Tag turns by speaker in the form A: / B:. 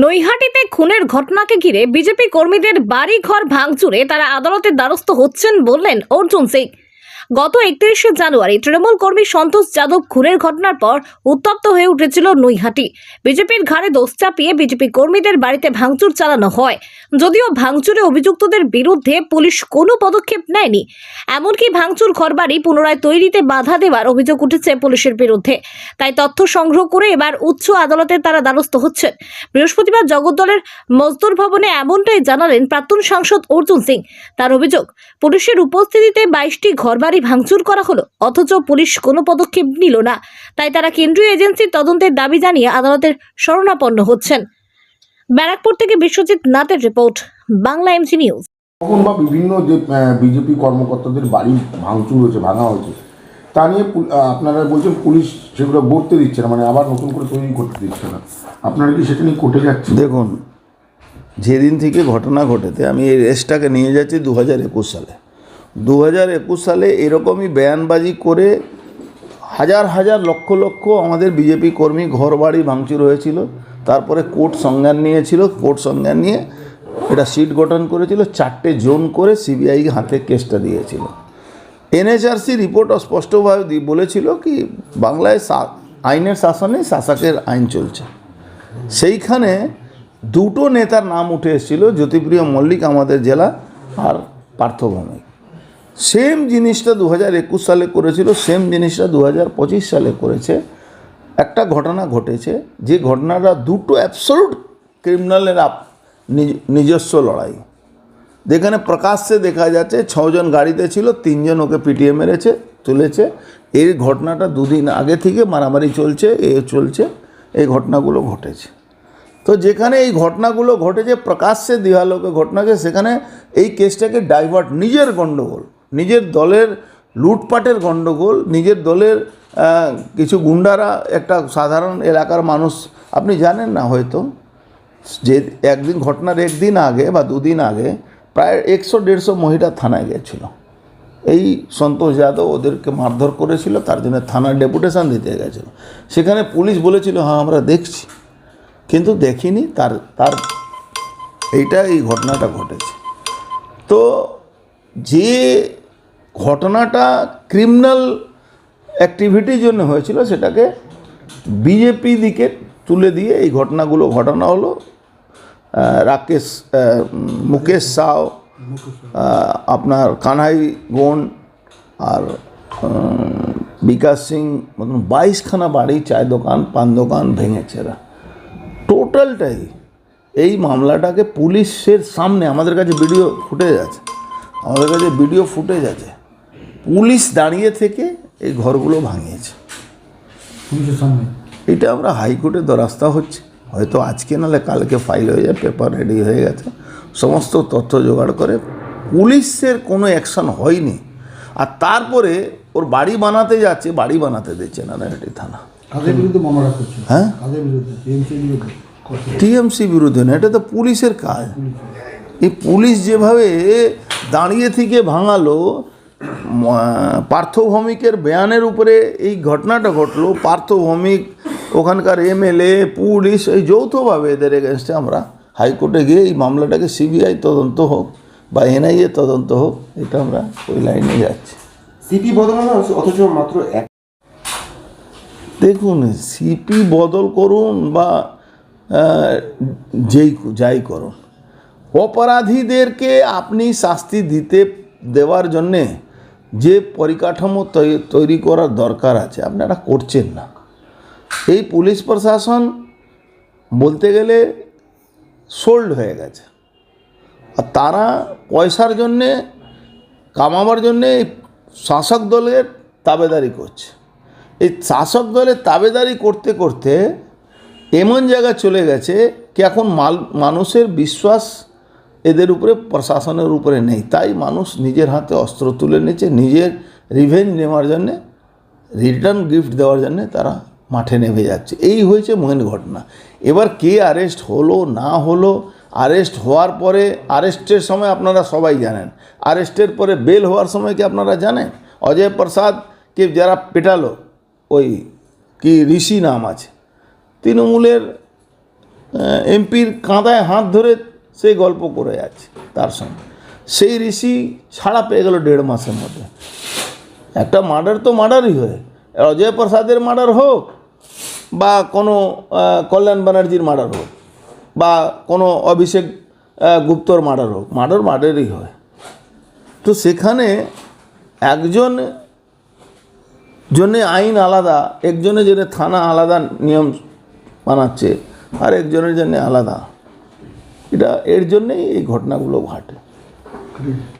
A: নৈহাটিতে খুনের ঘটনাকে ঘিরে বিজেপি কর্মীদের বাড়ি ঘর ভাঙচুরে তারা আদালতের দ্বারস্থ হচ্ছেন বললেন অর্জুন সিং। গত একত্রিশে জানুয়ারি তৃণমূল কর্মী সন্তোষ যাদব খুনের ঘটনার পর উত্তপ্ত হয়ে উঠেছিল নৈহাটি। বিজেপির ঘাড়ে দোষ চাপিয়ে বিজেপি কর্মীদের বাড়িতে ভাঙচুর চালানো হয়। যদিও ভাঙচুরে অভিযুক্তদের বিরুদ্ধে পুলিশ কোনো পদক্ষেপ নেয়নি। এমনকি ভাঙচুর ঘরবাড়ি পুনরায় তৈরিতে বাধা দেওয়ার অভিযোগ উঠেছে পুলিশের বিরুদ্ধে। তাই তথ্য সংগ্রহ করে এবার উচ্চ আদালতে তারা দ্বারস্থ হচ্ছেন। বৃহস্পতিবার জগদ্দলের মজদুর ভবনে এমনটাই জানালেন প্রাক্তন সাংসদ অর্জুন সিং। তার অভিযোগ, পুলিশের উপস্থিতিতে বাইশটি ঘরবাড়ি ভাঙচুর করা হলো অথচ পুলিশ কোনো পদক্ষেপ নিল না। তাই তারা কেন্দ্রীয় এজেন্সির তদন্তের দাবি জানিয়ে আদালতের শরণাপন্ন হচ্ছেন। ব্যারাকপুর থেকে বিশ্বজিৎ নাথের রিপোর্ট বাংলা এমসি নিউজ।
B: কখন বা বিভিন্ন যে বিজেপি কর্মকর্তাদের বাড়ি ভাঙচুর হয়েছে ভাঙা হয়েছে তা নিয়ে আপনারা বলছেন পুলিশ সেগুলো গড়তে দিচ্ছে না মানে আবার নতুন করে তৈরি করতে দিচ্ছে না। আপনারা কি সেটা নিয়ে কোর্টে যাচ্ছে
C: দেখুন যেদিন থেকে ঘটনা ঘটেছে আমি এই রেসটাকে নিয়ে যাচ্ছি দু হাজার একুশ সালে। দু হাজার একুশ সালে এরকমই বয়ানবাজি করে হাজার হাজার লক্ষ লক্ষ আমাদের বিজেপি কর্মী ঘর বাড়ি ভাঙচুর হয়েছিল। তারপরে কোর্ট সংজ্ঞান নিয়েছিল, কোর্ট সংজ্ঞান নিয়ে এটা সিট গঠন করেছিল, চারটে জোন করে সিবিআই হাতে কেসটা দিয়েছিল। এনএচআরসি রিপোর্ট স্পষ্টভাবে দি- বলেছিল কি, বাংলায় আইনের শাসনে শাসকের আইন চলছে। সেইখানে দুটো নেতার নাম উঠে এসেছিল, জ্যোতিপ্রিয় মল্লিক আমাদের জেলা আর পার্থভৌমিক সেম জিনিসটা দু হাজার একুশ সালে করেছিল সেম জিনিসটা দু হাজার পঁচিশ সালে করেছে। একটা ঘটনা ঘটেছে, যে ঘটনাটা দুটো অ্যাবসলুট ক্রিমিনালের আপ- নিজস্ব লড়াই। যেখানে প্রকাশ্যে দেখা যাচ্ছে ছজন গাড়িতে ছিল, তিনজন ওকে পিটিয়ে মেরেছে, তুলেছে। এই ঘটনাটা দুদিন আগে থেকে মারামারি চলছে, এ চলছে, এই ঘটনাগুলো ঘটেছে। তো যেখানে এই ঘটনাগুলো ঘটেছে, প্রকাশ্যে দিহালোকে ঘটনাকে সেখানে এই কেসটাকে ডাইভার্ট নিজের গণ্ডগোল নিজের দলের লুটপাটের গণ্ডগোল নিজের দলের কিছু গুন্ডারা, একটা সাধারণ এলাকার মানুষ, আপনি জানেন না হয়তো, যে একদিন ঘটনার একদিন আগে বা দুদিন আগে প্রায় একশো, দেড়শো মহিলা থানায় গেছিল এই সন্তোষ যাদব ওদেরকে মারধর করেছিল, তার জন্য থানার ডেপুটেশন দিতে গেছিল। সেখানে পুলিশ বলেছিল হ্যাঁ আমরা দেখছি। কিন্তু দেখিনি, তার তার এইটা এই ঘটনাটা ঘটেছে। তো যে ঘটনাটা ক্রিমিনাল অ্যাক্টিভিটির জন্য হয়েছিল, সেটাকে বিজেপি দিকে তুলে দিয়ে এই ঘটনাগুলো ঘটানো হলো। রাকেশ মুকেশ সাও আপনার কানাই গোন আর বিকাশ সিং, মতন বাইশখানা বাড়ি চায় দোকান, পান দোকান ভেঙেছে এরা। টোটালটাই এই মামলাটাকে পুলিশের সামনে, আমাদের কাছে ভিডিও ফুটেজ আছে, আমাদের কাছে ভিডিও ফুটেজ আছে। পুলিশ দাঁড়িয়ে থেকে এই ঘরগুলো ভাঙিয়েছে।
B: পুলিশের সামনে?
C: এটা আমরা হাইকোর্টে দরাস্তা হচ্ছে। হয়তো আজকে নাহলে কালকে ফাইল হয়ে যায় পেপার রেডি হয়ে গেছে। সমস্ত তথ্য জোগাড় করে পুলিশের কোনো অ্যাকশন হয়নি। আর তারপরে ওর বাড়ি বানাতে যাচ্ছে বাড়ি বানাতে দিচ্ছে না নাইহাটি থানা হ্যাঁ? টিএমসি বিরুদ্ধে না এটা তো পুলিশের কাজ। এই পুলিশ যেভাবে দাঁড়িয়ে থেকে ভাঙালো পার্থভৌমিকের বেয়ানের উপরে এই ঘটনাটা ঘটলো। পার্থভৌমিক ওখানকার এমএলএ পুলিশ এই যৌথভাবে এদের এগেনস্টে আমরা হাইকোর্টে গিয়ে এই মামলাটাকে সিবিআই তদন্ত হোক বা এনআইএ তদন্ত হোক এটা আমরা ওই লাইনে যাচ্ছি
D: সিপি বদলানো হয়েছে, অথচ মাত্র এক
C: দেখুন সিপি বদল করুন বা যেই যাই করুন। অপরাধীদেরকে আপনি শাস্তি দিতে দেওয়ার জন্যে যে পরিকাঠামো তৈরি করার দরকার আছে, আপনারা করছেন না। এই পুলিশ প্রশাসন বলতে গেলে সোল্ড হয়ে গেছে। আর তারা পয়সার জন্যে, কামাবার জন্যে এই শাসক দলের তাবেদারি করছে। এই শাসক দলের তাবেদারি করতে করতে এমন জায়গা চলে গেছে কি এখন মাল, মানুষের বিশ্বাস এদের উপরে প্রশাসনের উপরে নেই। তাই মানুষ নিজের হাতে অস্ত্র তুলে নিচ্ছে, নিজের রিভেঞ্জ নেওয়ার জন্যে রিটার্ন গিফট দেওয়ার জন্যে তারা মাঠে নেমে যাচ্ছে। এই হয়েছে মেন ঘটনা। এবার কে অ্যারেস্ট হলো, না হলো অ্যারেস্ট হওয়ার পরে অ্যারেস্টের সময় আপনারা সবাই জানেন। অ্যারেস্টের পরে বেল হওয়ার সময় কি আপনারা জানেন? অজয় প্রসাদকে যারা পেটালো, ওই কি ঋষি নাম আছে, তৃণমূলের এমপির কাঁদায় হাত ধরে সেই গল্প করে আছে তার সঙ্গে। সেই ঋষি ছাড়া পেয়ে গেল দেড় মাসের মধ্যে। একটা মার্ডার তো মার্ডারই হয়। অজয় প্রসাদের মার্ডার হোক বা কোনো কল্যাণ ব্যানার্জির মার্ডার হোক বা কোনো অভিষেক গুপ্তর মার্ডার হোক মার্ডার মার্ডারই হয়। তো সেখানে একজন জন্যে আইন আলাদা, একজনের জন্য থানা আলাদা নিয়ম বানাচ্ছে আর একজনের জন্য আলাদা। এটা এর জন্যেই এই ঘটনাগুলো ঘটে।